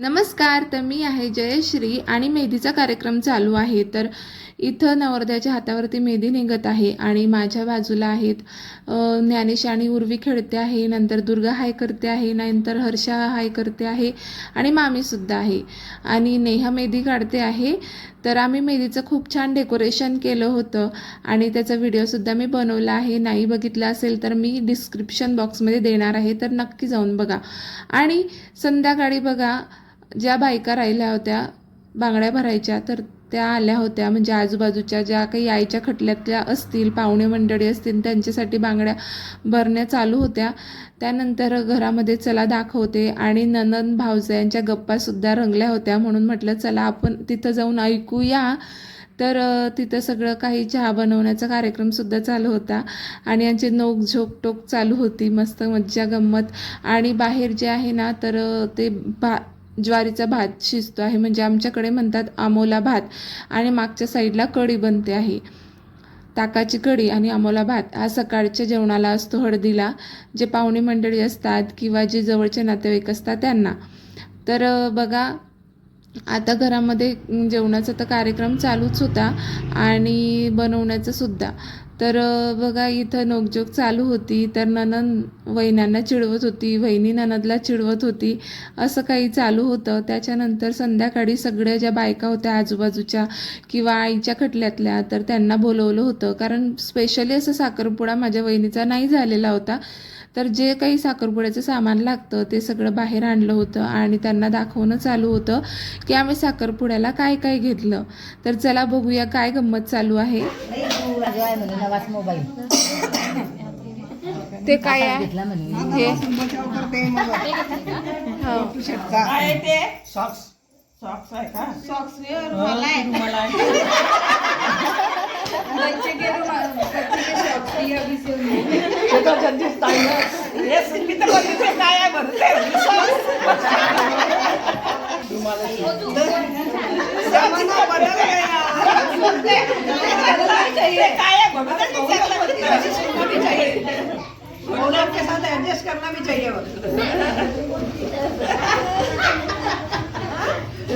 नमस्कार तर मी आहे जयश्री आणि मेहंदीचा कार्यक्रम चालू आहे. तर इथं नवरदेवाच्या हातावरती मेहंदी निघत आहे आणि माझ्या बाजूला आहेत ज्ञानेश आणि उर्वी खेळते आहे नंतर दुर्गा हाय करते आहे नंतर हर्षा हाय करते आहे आणि मामीसुद्धा आहे. आणि नेहा मेहंदी काढते आहे. तर आम्ही मेहंदीचं खूप छान डेकोरेशन केलं होतं आणि त्याचा व्हिडिओसुद्धा मी बनवला आहे. नाही बघितला असेल तर मी डिस्क्रिप्शन बॉक्समध्ये देणार आहे तर नक्की जाऊन बघा. आणि संध्याकाळी बघा ज्या बायका राहिल्या होत्या बांगड्या भरायच्या तर त्या आल्या होत्या. म्हणजे आजूबाजूच्या ज्या काही आईच्या खटल्यातल्या असतील पाहुणे मंडळी असतील त्यांच्यासाठी बांगड्या भरण्या चालू होत्या. त्यानंतर घरामध्ये चला दाखवते आणि ननन भावजा यांच्या गप्पासुद्धा रंगल्या होत्या. म्हणून म्हटलं चला आपण तिथं जाऊन ऐकूया. तर तिथं सगळं काही चहा बनवण्याचा कार्यक्रमसुद्धा चालू होता. आणि यांची नोक झोकटोक चालू होती. मस्त मज्जा गंमत. आणि बाहेर जे आहे ना तर ते बा ज्वारीचा भात शिजतो आहे. म्हणजे आमच्याकडे म्हणतात आमोला भात आणि मागच्या साईडला कढी बनते आहे. ताकाची कढी आणि आमोला भात हा सकाळच्या जेवणाला असतो हळदीला. जे पाहुणे मंडळी असतात किंवा जे जवळचे नातेवाईक असतात त्यांना. तर बघा आता घरामध्ये जेवणाचा तर कार्यक्रम चालूच होता आणि बनवण्याचा सुद्धा. तर बघा इथं नोकझोक चालू होती तर ननन वहिन्यांना चिडवत होती वहिनी ननदला चिडवत होती असं काही चालू होतं. त्याच्यानंतर संध्याकाळी सगळ्या ज्या बायका होत्या आजूबाजूच्या किंवा आईच्या खटल्यातल्या तर त्यांना बोलवलं होतं. कारण स्पेशली असं साखरपुडा माझ्या वहिनीचा नाही झालेला होता. तर जे काही साखरपुड्याचं सामान लागतं ते सगळं बाहेर आणलं होतं आणि त्यांना दाखवणं चालू होतं की आम्ही साखरपुड्याला काय काय घेतलं. तर चला बघूया काय गंमत चालू आहे. तू जो आहे? म्हणे. नवाच मोबाईल ते काय आहे हे सॉक्स सॉक्स आहे. का सॉक्स काय आहे जमाना बदल गया. ते काय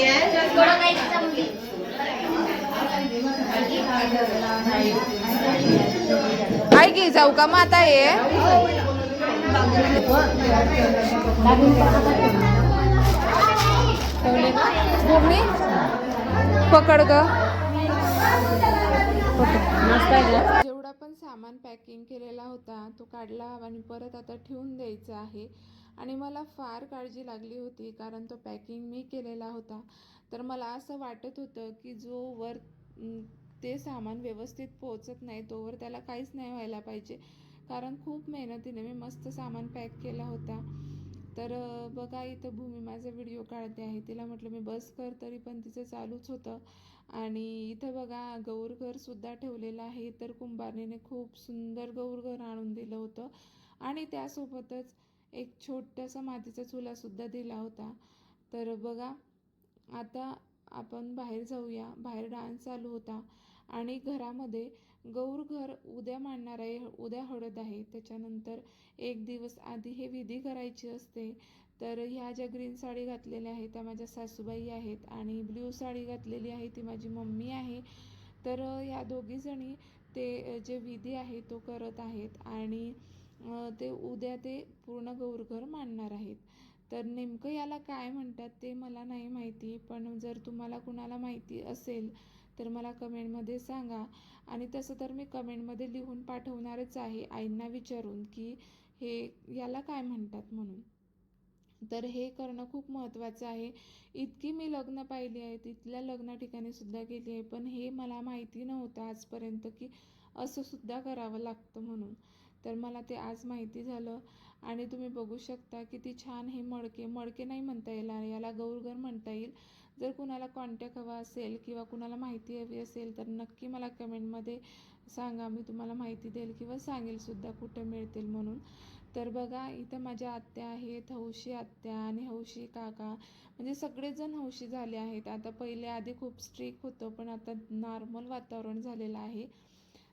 एडजस्ट करना भी चाहिए काय की जाऊ का मग आता हे. भूमी? पकड ग. जेवढा पण सामान पॅकिंग केलेला होता तो काढला आणि परत आता ठेवून द्यायचा आहे. आणि मला फार काळजी लागली होती कारण तो पॅकिंग मी केलेला होता. तर मला असं वाटत होतं की जो वर ते सामान व्यवस्थित पोहोचत नाही तोवर त्याला काहीच नाही व्हायला पाहिजे. कारण खूप मेहनतीने मी मस्त सामान पॅक केला होता. तर बघा इथं भूमी माझा व्हिडिओ काढते आहे. तिला म्हटलं मी बस कर. तरी पण तिचं चालूच होतं. आणि इथं बघा गौरघरसुद्धा ठेवलेलं आहे. तर कुंभारणीने खूप सुंदर गौरघर आणून दिलं होतं. आणि त्यासोबतच एक छोटासा मातीचा चुलासुद्धा दिला होता. तर बघा आता आपण बाहेर जाऊया. बाहेर डान्स चालू होता आणि घरामध्ये गौरघर उद्या मांडणार आहे उद्या हळद आहे. त्याच्यानंतर एक दिवस आधी हे विधी करायची असते. तर ह्या ज्या ग्रीन साडी घातलेल्या आहेत त्या माझ्या सासूबाई आहेत आणि ब्ल्यू साडी घातलेली आहे ती माझी मम्मी आहे. तर ह्या दोघीजणी ते जे विधी आहे तो करत आहेत आणि ते उद्या ते पूर्ण गौरघर मांडणार आहेत. तर नेमकं याला काय म्हणतात ते मला नाही माहिती पण जर तुम्हाला कुणाला माहिती असेल तर मला कमेंटमध्ये सांगा. आणि तसं तर मी कमेंटमध्ये लिहून पाठवणारच आहे आईंना विचारून की हे याला काय म्हणतात म्हणून. तर हे करणं खूप महत्त्वाचं आहे. इतकी मी लग्न पाहिली आहेत इथल्या लग्न ठिकाणी सुद्धा गेली आहे पण हे मला माहिती नव्हतं आजपर्यंत की असं सुद्धा करावं लागतं म्हणून. तर मला ते आज माहिती झालं. आणि तुम्ही बघू शकता किती छान हे मडके मडके नाही म्हणता येणार याला गौरघर म्हणता येईल. जर कुणाला कॉन्टॅक्ट हवा असेल किंवा कुणाला माहिती हवी असेल तर नक्की मला कमेंटमध्ये सांगा मी तुम्हाला माहिती देईल किंवा सांगेलसुद्धा कुठं मिळतील म्हणून. तर बघा इथं माझ्या आत्या आहेत हौशी आत्या आणि हौशी काका. म्हणजे सगळेजण हौशी झाले आहेत. आता पहिले आधी खूप स्ट्रिक होतं पण आता नॉर्मल वातावरण झालेलं आहे.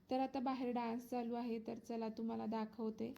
तर आता बाहेर डान्स चालू आहे तर चला तुम्हाला दाखवते.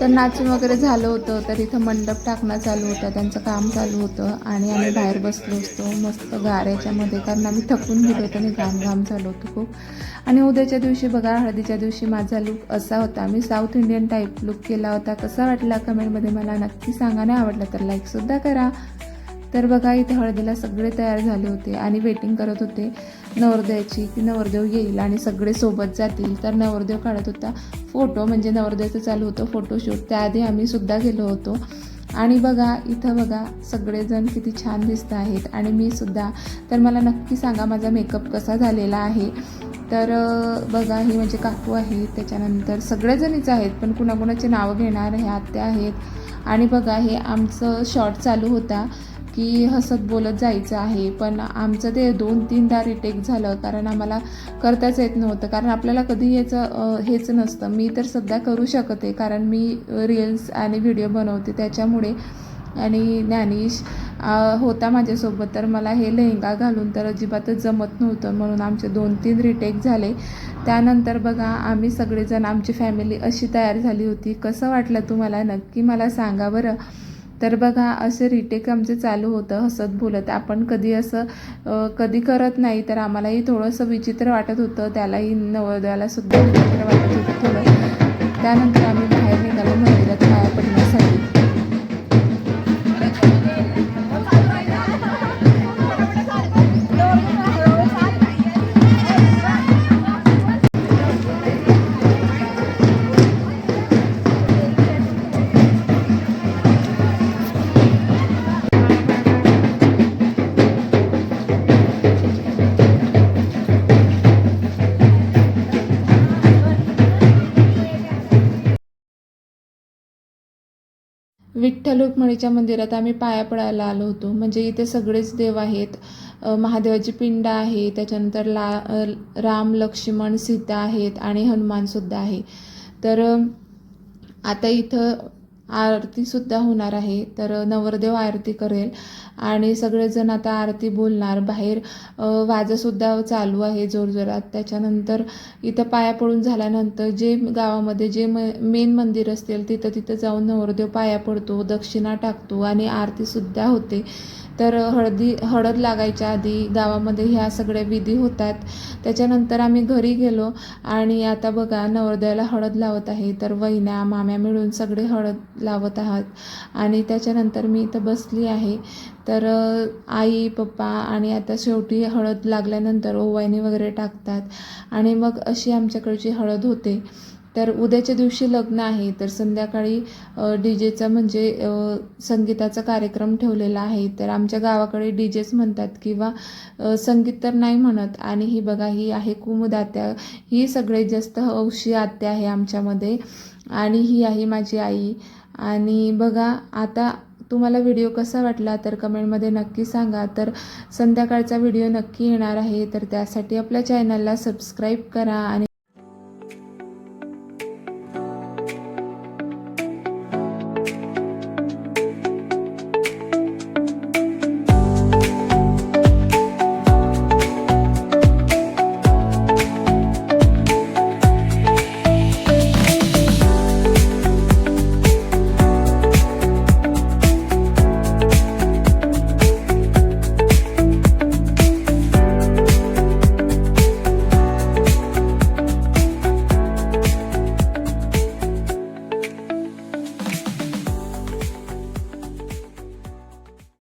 तर नाचून वगैरे झालं होतं तर इथं मंडप टाकणं चालू होतं त्यांचं काम चालू होतं आणि आम्ही बाहेर बसलो असतो मस्त गाऱ्याच्यामध्ये कारण आम्ही थकून गेलो होतो आणि घाम घाम झालो होतो खूप. आणि उद्याच्या दिवशी बघा हळदीच्या दिवशी माझा लुक असा होता मी साऊथ इंडियन टाईप लुक केला होता. कसा वाटला कमेंटमध्ये मला नक्की सांगा नाही आवडला तर लाईकसुद्धा करा. तर बघा इथे हळदीला सगळे तयार झाले होते आणि वेटिंग करत होते. नवरदेवाची की नवरदेव येईल आणि सगळे सोबत जातील. तर नवरदेव काढत होता फोटो म्हणजे नवरदेवचं चालू होतं फोटोशूट त्याआधी आम्ही सुद्धा गेलो होतो. आणि बघा इथं बघा सगळेजण किती छान दिसत आहेत. आणि मी सुद्धा तर मला नक्की सांगा माझा मेकअप कसा झालेला आहे. तर बघा ही म्हणजे काकू आहे त्याच्यानंतर सगळेजणीच आहेत पण कुणाकुणाचे नावं घेणार हे आत्या आहेत. आणि बघा हे आमचं शॉर्ट चालू होता. की हसत बोलत जायचं आहे. पण आमचं ते दोन तीनदा रिटेक झालं कारण आम्हाला करताच येत नव्हतं. कारण आपल्याला कधी याचं हेच नसतं. मी तर सध्या करू शकते कारण मी रील्स आणि व्हिडिओ बनवते त्याच्यामुळे. आणि ज्ञानेश होता माझ्यासोबत. तर मला हे लेहंगा घालून तर अजिबातच जमत नव्हतं. म्हणून आमचे दोन तीन रिटेक झाले. त्यानंतर बघा आम्ही सगळेजण आमची फॅमिली अशी तयार झाली होती. कसं वाटलं तुम्हाला? नक्की मला सांगा बरं. तर बघा असं रिटेक आमचं चालू होतं हसत बोलत. आपण कधी असं कधी करत नाही तर आम्हालाही थोडंसं विचित्र वाटत होतं. त्यालाही नवोदयाला सुद्धा विचित्र वाटत होतं थोडं. त्यानंतर आम्ही बाहेर निघालो मंदिरात पाया पडण्यासाठी. विठ्ठल रुक्मिणीच्या मंदिरात आम्ही पाया पडायला आलो होतो. म्हणजे इथे सगळेच देव आहेत. महादेवाची पिंड आहे. त्याच्यानंतर ला राम लक्ष्मण सीता आहेत आणि हनुमानसुद्धा आहे. तर आता इथं आरतीसुद्धा होणार आहे. तर नवरदेव आरती करेल. आणि सगळेजण आता आरती बोलणार. बाहेर वाजंसुद्धा चालू आहे जोरजोरात. त्याच्यानंतर इथं पाया पडून झाल्यानंतर जे गावामध्ये जे म मेन मंदिर असतील तिथं तिथं जाऊन नवरदेव पाया पडतो दक्षिणा टाकतो आणि आरतीसुद्धा होते. तर हळदी हळद लागायच्या आधी गावामध्ये ह्या सगळ्या विधी होतात. त्याच्यानंतर आम्ही घरी गेलो आणि आता बघा नवरदेवाला हळद लावत आहे. तर वहिन्या माम्या मिळून सगळे हळद लावत आहात. आणि त्याच्यानंतर मी इथं बसली आहे. तर आई पप्पा आणि आता शेवटी हळद लागल्यानंतर ओवायनी वगैरे टाकतात. आणि मग अशी आमच्याकडची हळद होते. तर उद्याच्या दिवशी लग्न आहे. तर संध्याकाळी डी जेचा म्हणजे संगीताचा कार्यक्रम ठेवलेला आहे. तर आमच्या गावाकडे डी जेच म्हणतात किंवा संगीत तर नाही म्हणत. आणि ही बघा ही आहे कुमुदात्या. ही सगळ्यात जास्त हौशी आत्या आहे आमच्यामध्ये. आणि ही आहे माझी आई. आणि बघा आता तुम्हाला व्हिडिओ कसा वाटला तर कमेंटमध्ये नक्की सांगा. तर संध्याकाळचा व्हिडिओ नक्की येणार आहे तर त्यासाठी आपल्या चॅनलला सबस्क्राईब करा आणि